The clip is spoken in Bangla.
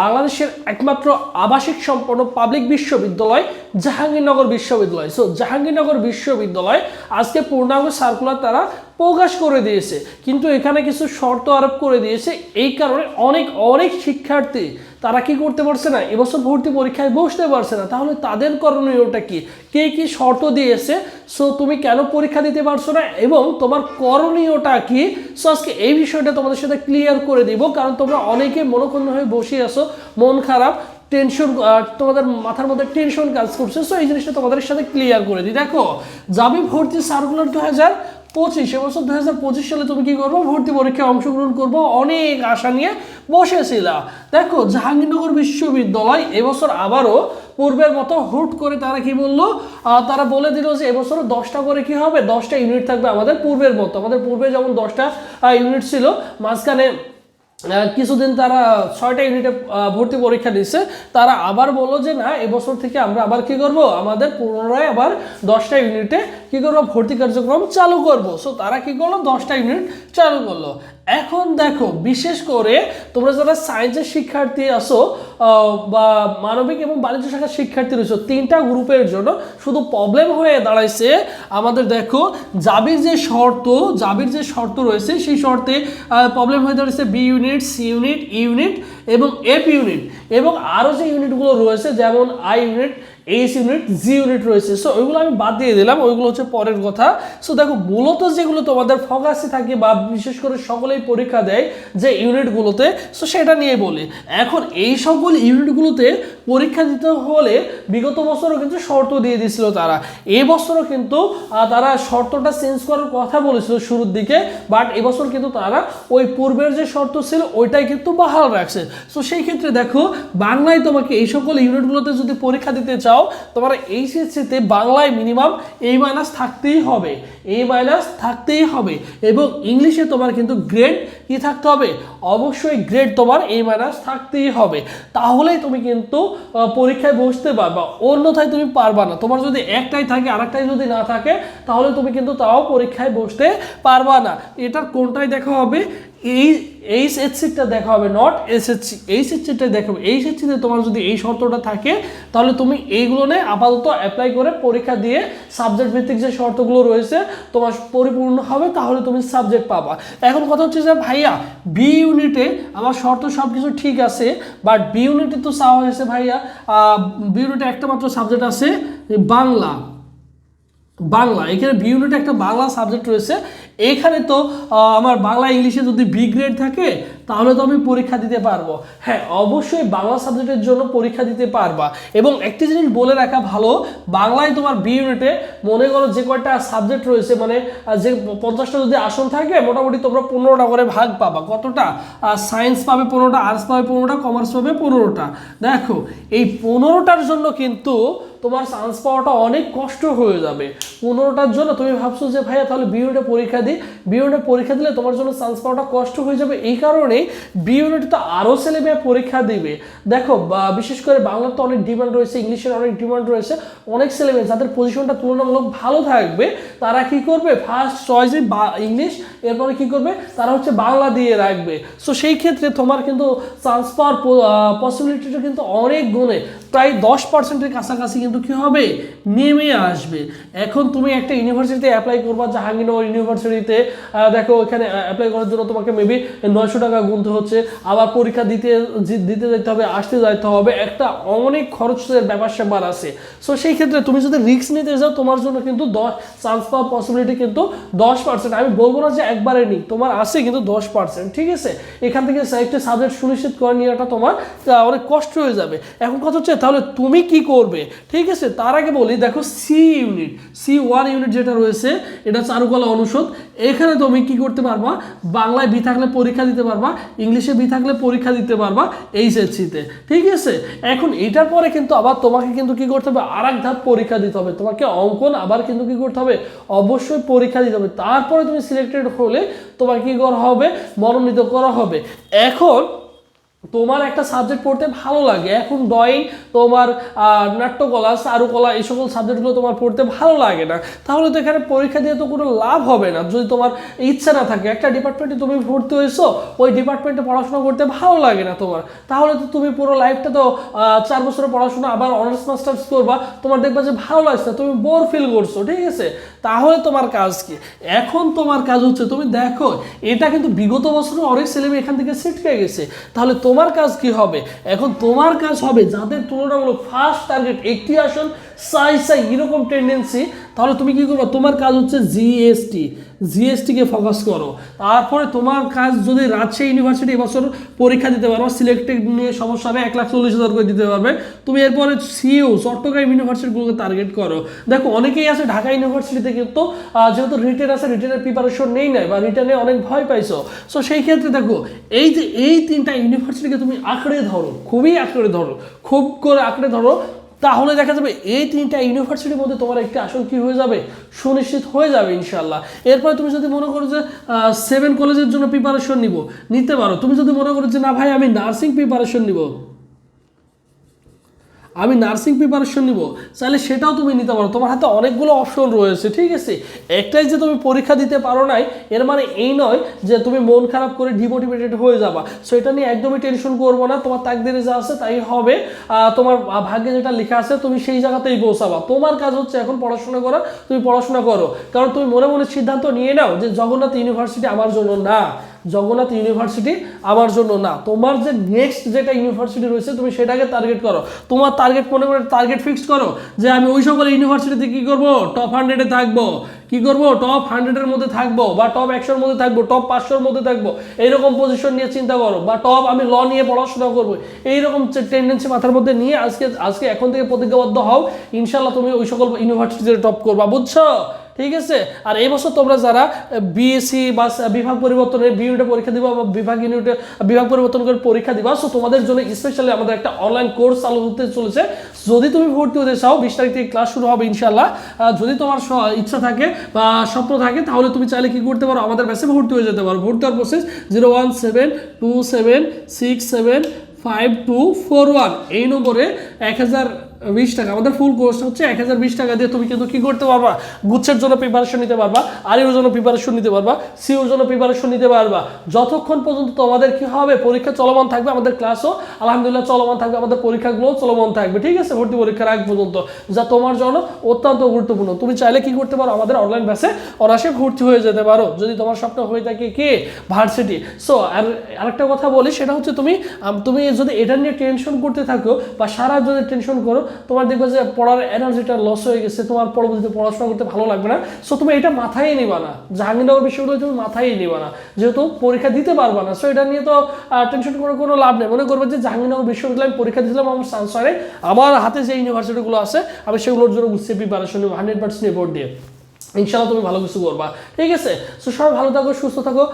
বাংলাদেশের একমাত্র আবাসিক সম্পন্ন পাবলিক বিশ্ববিদ্যালয় জাহাঙ্গীরনগর বিশ্ববিদ্যালয়। সো জাহাঙ্গীরনগর বিশ্ববিদ্যালয়, আজকে পূর্ণাঙ্গ সার্কুলার তারা প্রকাশ করে দিয়েছে। কিন্তু এখানে কিছু শর্ত আরোপ করে দিয়েছে। এই কারণে অনেক অনেক শিক্ষার্থী তারা কি করতে পারছে না? এবছর ভর্তি পরীক্ষায় বসতে পারছে না। তাহলে তাদের করণীয়টা কি? কে কি শর্ত দিয়েছে? সো তুমি কেন পরীক্ষা দিতে পারছ না? এবং তোমার করণীয়টা কি? সো আজকে এই বিষয়টা তোমাদের সাথে ক্লিয়ার করে দিব। কারণ তোমরা অনেকে মনোক্ষুণ্ণ হয়ে বসে আছো। মন খারাপ টেনশন তোমাদের মাথার মধ্যে টেনশন কাজ করছে। সো এই জিনিসটা তোমাদের সাথে ক্লিয়ার করে দিই। দেখো যাবে ভর্তি সার্কুলার দু হাজার পঁচিশ এবছর দু হাজার পঁচিশ সালে তুমি কি করব? ভর্তি পরীক্ষায় অংশগ্রহণ করব, অনেক আশা নিয়ে বসেছিলা। দেখো, জাহাঙ্গীরনগর বিশ্ববিদ্যালয় এবছর আবারও পূর্বের মতো হুট করে তারা কি বলল? তারা বলে দিল যে এবছর দশটা করে কি হবে? দশটা ইউনিট থাকবে আমাদের পূর্বের মতো। আমাদের পূর্বে যেমন দশটা ইউনিট ছিল, মাঝখানে কিছুদিন তারা ছয়টা ইউনিটে ভর্তি পরীক্ষা দিচ্ছে তারা আবার বলো যে, না, এবছর থেকে আমরা আবার কি করব? আমাদের পুনরায় আবার দশটা ইউনিটে কি করব? ভর্তি কার্যক্রম চালু করব। সো তারা কি করল? দশটা ইউনিট চালু করল। এখন দেখো, বিশেষ করে তোমরা যারা সায়েন্সের শিক্ষার্থী আসো বা মানবিক এবং বাণিজ্য শাখার শিক্ষার্থী রয়েছে, তিনটা গ্রুপের জন্য শুধু প্রবলেম হয়ে দাঁড়াইছে আমাদের দেখো জাবির যে শর্ত জাবির যে শর্ত রয়েছে, সেই শর্তে প্রবলেম হয়ে দাঁড়িয়েছে B unit C unit unit এবং এফ ইউনিট এবং আরও যে ইউনিটগুলো রয়েছে, যেমন I unit H unit G unit রয়েছে। সো ওইগুলো আমি বাদ দিয়ে দিলাম, ওইগুলো হচ্ছে পরের কথা। সো দেখো, মূলত যেগুলো তোমাদের ফোকাসে থাকে বা বিশেষ করে সকলেই পরীক্ষা দেয় যে ইউনিটগুলোতে সো সেটা নিয়ে বলি। এখন এই সকল ইউনিটগুলোতে পরীক্ষা দিতে হলে বিগত বছরও কিন্তু শর্ত দিয়ে দিয়েছিল তারা। এই বছরও কিন্তু তারা শর্তটা চেঞ্জ করার কথা বলেছিল শুরুর দিকে বাট এবছর কিন্তু তারা ওই পূর্বের যে শর্ত ছিল, ওইটাই কিন্তু বাহাল রাখছে। সো সেই ক্ষেত্রে দেখো, বাংলায় তোমাকে এই সকল ইউনিটগুলোতে যদি পরীক্ষা দিতে চাও, তোমার এইচএসসিতে বাংলায় মিনিমাম এই মাইনাস থাকতেই হবে। এই মাইনাস থাকতেই হবে এবং ইংলিশে তোমার কিন্তু গ্রেড কি থাকতে হবে? অবশ্যই গ্রেড তোমার এই মাইনাস থাকতেই হবে। তাহলেই তুমি কিন্তু পরীক্ষায় বসতে পারবা। অন্যথায় তুমি পারবা না। তোমার যদি একটাই থাকে, আরেকটাই যদি না থাকে, তাহলে তুমি কিন্তু তাও পরীক্ষায় বসতে পারবা না। এটার কোনটাই দেখা হবে? এই এইচ এসসিটা দেখা হবে নট এসএসসি এইচ এসসিটা দেখা হবে। এইচ এসসিতে তোমার যদি এই শর্তটা থাকে, তাহলে তুমি এইগুলো নিয়ে আপাতত অ্যাপ্লাই করে পরীক্ষা দিয়ে সাবজেক্ট ভিত্তিক যে শর্তগুলো রয়েছে, তোমার পরিপূর্ণ হবে, তাহলে তুমি সাবজেক্ট পাবা। এখন কথা হচ্ছে যে, ভাইয়া বি ইউনিটে আমার শর্ত সব কিছু ঠিক আছে বাট বি ইউনিটে তো চাওয়া হয়েছে, ভাইয়া বি ইউনিটে একটা মাত্র সাবজেক্ট আছে, বাংলা। বাংলা, এখানে বি ইউনিটে একটা বাংলা সাবজেক্ট রয়েছে এখানে তো আমার বাংলা ইংলিশে যদি বি গ্রেড থাকে, তাহলে তো আমি পরীক্ষা দিতে পারব। হ্যাঁ অবশ্যই বাংলা সাবজেক্টের জন্য পরীক্ষা দিতে পারবা। এবং একটি জিনিস বলে রাখা ভালো, বাংলায় তোমার বি ইউনিটে মনে করো যে কয়টা সাবজেক্ট রয়েছে মানে যে পঞ্চাশটা যদি আসন থাকে, মোটামুটি তোমরা পনেরোটা করে ভাগ পাবা। কতটা? সায়েন্স পাবে পনেরোটা আর্টস পাবে পনেরোটা কমার্স পাবে পনেরোটা। দেখো, এই পনেরোটার জন্য কিন্তু তোমার চান্স পাওয়াটা অনেক কষ্ট হয়ে যাবে। পনেরোটার জন্য তুমি ভাবছ যে, ভাইয়া, তাহলে বি ইউনিটে পরীক্ষা দিই। বি ইউনিটে পরীক্ষা দিলে তোমার জন্য চান্স পাওয়াটা কষ্ট হয়ে যাবে। এই কারণেই বি ইউনিটে তো আরও ছেলে মেয়ে পরীক্ষা দিবে। দেখো বিশেষ করে বাংলার তো অনেক ডিমান্ড রয়েছে, ইংলিশের অনেক ডিমান্ড রয়েছে। অনেক ছেলে মেয়ে যাদের পজিশনটা তুলনামূলক ভালো থাকবে, তারা কি করবে? ফার্স্ট চয়েসে ইংলিশ, এরপরে কি করবে? তারা হচ্ছে বাংলা দিয়ে রাখবে। সো সেই ক্ষেত্রে তোমার কিন্তু চান্স পাওয়ার পসিবিলিটিটা কিন্তু অনেক গুণে। প্রায় দশ পার্সেন্টের কাছাকাছি কিন্তু কি হবে? নেমে আসবে। এখন তুমি একটা ইউনিভার্সিটিতে অ্যাপ্লাই করবা, জাহাঙ্গীরনগর ইউনিভার্সিটিতে দেখো, এখানে অ্যাপ্লাই করার জন্য তোমাকে মেবি নয়শো টাকা গুনতে হচ্ছে। আবার পরীক্ষা দিতে দিতে যেতে হবে, আসতে যেতে হবে। একটা অনেক খরচের ব্যাপার স্যাপার আছে। সো সেই ক্ষেত্রে তুমি যদি রিস্ক নিতে যাও, তোমার জন্য কিন্তু দশ চান্স পাওয়ার পসিবিলিটি কিন্তু দশ পার্সেন্ট। আমি বলব না যে একবারে নি তোমার আছে কিন্তু দশ পার্সেন্ট, ঠিক আছে? এখান থেকে একটা সাবজেক্ট সুনিশ্চিত করে নেওয়াটা তোমার অনেক কষ্ট হয়ে যাবে। এখন কথা হচ্ছে তাহলে তুমি কি করবে? ঠিক আছে, তার আগে বলি, দেখো C unit C one unit যেটা রয়েছে, এটা চারুকলা অনুষদ। এখানে তুমি কি করতে পারবা? বাংলায় বি থাকলে পরীক্ষা দিতে পারবা, ইংলিশে বি থাকলে পরীক্ষা দিতে পারবা এইচএসসিতে ঠিক আছে? এখন এটার পরে কিন্তু আবার তোমাকে কিন্তু কি করতে হবে? আর এক ধাপ পরীক্ষা দিতে হবে। তোমাকে অঙ্কন আবার কিন্তু কি করতে হবে? অবশ্যই পরীক্ষা দিতে হবে। তারপরে তুমি সিলেক্টেড হলে তোমাকে কি করা হবে? মনোনীত করা হবে। এখন তোমার একটা সাবজেক্ট পড়তে ভালো লাগে। এখন ড্রয়িং, তোমার নাট্যকলা, চারুকলা এই সকল সাবজেক্টগুলো তোমার পড়তে ভালো লাগে না। তাহলে তো এখানে পরীক্ষা দিয়ে তো কোনো লাভ হবে না। যদি তোমার ইচ্ছা না থাকে, একটা ডিপার্টমেন্টে তুমি ভর্তি হয়েছো, ওই ডিপার্টমেন্টে পড়াশোনা করতে ভালো লাগে না তোমার। তাহলে তো তুমি পুরো লাইফটা তো চার বছরের পড়াশোনা আবার অনার্স মাস্টার্স করবা, তোমার দেখবা যে ভালো লাগছে তুমি বোর ফিল করছ, ঠিক আছে? তাহলে তোমার কাজ কি? এখন তোমার কাজ হচ্ছে তুমি দেখো, এটা কিন্তু বিগত বছর অনেক ছেলেমেয়ে এখান থেকে ছিটকে গেছে। তাহলে তোমার কাজ কি হবে? এখন তোমার কাজ হবে যাদের তুলনামূলক ফার্স্ট টার্গেট একটি আসন সাই সাই, এরকম টেন্ডেন্সি তাহলে তুমি কি করবে? তোমার কাজ হচ্ছে জিএসটি জিএসটিকে ফোকাস করো। তারপরে তোমার কাজ যদি রাজশাহী ইউনিভার্সিটি এবছর পরীক্ষা দিতে পারো সিলেক্টেড নিয়ে সমস্যা হবে এক লাখ চল্লিশ হাজার করে দিতে পারবে। তুমি এরপরে সিইউ চট্টগ্রাম ইউনিভার্সিটিগুলোকে টার্গেট করো। দেখো, অনেকেই আছে ঢাকা ইউনিভার্সিটিতে কিন্তু যেহেতু রিটেন আছে রিটেনের প্রিপারেশন নেই নাই, বা রিটেনে অনেক ভয় পাইছো। সো সেই ক্ষেত্রে দেখো, এই যে, এই তিনটা ইউনিভার্সিটিকে তুমি আঁকড়ে ধরো, খুবই আঁকড়ে ধরো, খুব করে আঁকড়ে ধরো তাহলে দেখা যাবে এই তিনটা ইউনিভার্সিটির মধ্যে তোমার একটি আসন কি হয়ে যাবে? সুনিশ্চিত হয়ে যাবে ইনশাল্লাহ এরপরে তুমি যদি মনে করো যে সেভেন কলেজের জন্য প্রিপারেশন নিব, নিতে পারো। তুমি যদি মনে করো যে, না ভাই, আমি নার্সিং প্রিপারেশন নিব। আমি নার্সিং প্রিপারেশন নিব। তাহলে সেটাও তুমি নিতে পারো। তোমার হাতে অনেকগুলো অপশন রয়েছে, ঠিক আছে? একটাই যে তুমি পরীক্ষা দিতে পারো নাই, এর মানে এই নয় যে তুমি মন খারাপ করে ডিমোটিভেটেড হয়ে যাবা। সো এটা নিয়ে একদমই টেনশন করব না। তোমার তাকদিরে যা আছে তাই হবে। তোমার ভাগ্যে যেটা লেখা আছে, তুমি সেই জায়গাতেই পৌঁছাবা। তোমার কাজ হচ্ছে এখন পড়াশোনা করা, তুমি পড়াশোনা করো। কারণ তুমি মনে মনে সিদ্ধান্ত নিয়ে নাও যে জগন্নাথ ইউনিভার্সিটি আমার জন্য না। জগন্নাথ ইউনিভার্সিটি আমার জন্য না। তোমার যে নেক্সট যেটা ইউনিভার্সিটি রয়েছে, তুমি সেটাকে টার্গেট করো। তোমার টার্গেট মনে করে টার্গেট ফিক্সড করো যে আমি ওই সকল ইউনিভার্সিটিতে কি করব? টপ হান্ড্রেডে থাকব। কি করব? টপ হান্ড্রেডের মধ্যে থাকব বা টপ একশোর মধ্যে থাকব টপ পাঁচশোর মধ্যে থাকব। এইরকম পজিশন নিয়ে চিন্তা করো বা টপ আমি ল নিয়ে পড়াশোনা করব। এইরকম টেন্ডেন্সি মাথার মধ্যে নিয়ে আজকে আজকে এখন থেকে প্রতিজ্ঞাবদ্ধ হও। ইনশাল্লাহ তুমি ওই সকল ইউনিভার্সিটিতে টপ করবা। বুঝছ? ঠিক আছে? আর এই বছর তোমরা যারা বিএসসি বা বিভাগ পরিবর্তনের বিউনিটে পরীক্ষা দিবা বা বিভাগ ইউনিটে বিভাগ পরিবর্তন করে পরীক্ষা দিবা সো তোমাদের জন্য স্পেশালি আমাদের একটা অনলাইন কোর্স চালু হতে চলেছে। যদি তুমি ভর্তি হতে চাও, বিশ তারিখ থেকে ক্লাস শুরু হবে ইনশাল্লাহ যদি তোমার ইচ্ছা থাকে বা স্বপ্ন থাকে, তাহলে তুমি চাইলে কি করতে পারো, আমাদের ব্যাচে ভর্তি হয়ে যেতে পারো। ভর্তি হওয়ার process zero one seven two seven six seven five two four one এই নম্বরে এক হাজার বিশ টাকা। আমাদের ফুল কোর্স হচ্ছে এক হাজার বিশ টাকা দিয়ে তুমি কিন্তু কি করতে পারবা? গুচ্ছের জন্য প্রিপারেশন নিতে পারবা আরিওর জন্য প্রিপারেশন নিতে পারবা সিওর জন্য প্রিপারেশন নিতে পারবা। যতক্ষণ পর্যন্ত তোমাদের কি হবে, পরীক্ষা চলমান থাকবে আমাদের ক্লাসও আলহামদুলিল্লাহ চলমান থাকবে, আমাদের পরীক্ষাগুলো চলমান থাকবে, ঠিক আছে? ভর্তি পরীক্ষার আগ পর্যন্ত। যা তোমার জন্য অত্যন্ত গুরুত্বপূর্ণ। তুমি চাইলে কি করতে পারো, আমাদের অনলাইন ব্যাসে অনাসে ভর্তি হয়ে যেতে পারো। যদি তোমার স্বপ্ন হয়ে থাকে কে? ভার্সিটি সো আর আরেকটা কথা বলি, সেটা হচ্ছে তুমি তুমি যদি এটা নিয়ে টেনশন করতে থাকো বা সারা যদি টেনশন করো তোমার দেখবে যে পড়ার এনার্জিটা লস হয়ে গেছে, তোমার পরবর্তীতে পড়াশোনা করতে ভালো লাগবে না। সো তুমি এটা মাথায় নিবা না। জাহাঙ্গীরনগর বিশ্ববিদ্যালয় তুমি মাথায় নিবা না। যেহেতু পরীক্ষা দিতে পারবা না সো এটা নিয়ে তো টেনশন করে কোনো লাভ নেই। মনে করবে যে জাহাঙ্গীরনগর বিশ্ববিদ্যালয় আমি পরীক্ষা দিয়েছিলাম, আমার চান্স হয় আমার হাতে যে ইউনিভার্সিটিগুলো আছে, আমি সেগুলোর জন্য বুঝছি প্রিপারেশন নেব হান্ড্রেড পার্সেন্ট ভোট দিয়ে। ইনশাল্লাহ তুমি ভালো কিছু করবা। ঠিক আছে? সো সবাই ভালো থাকো, সুস্থ থাকো।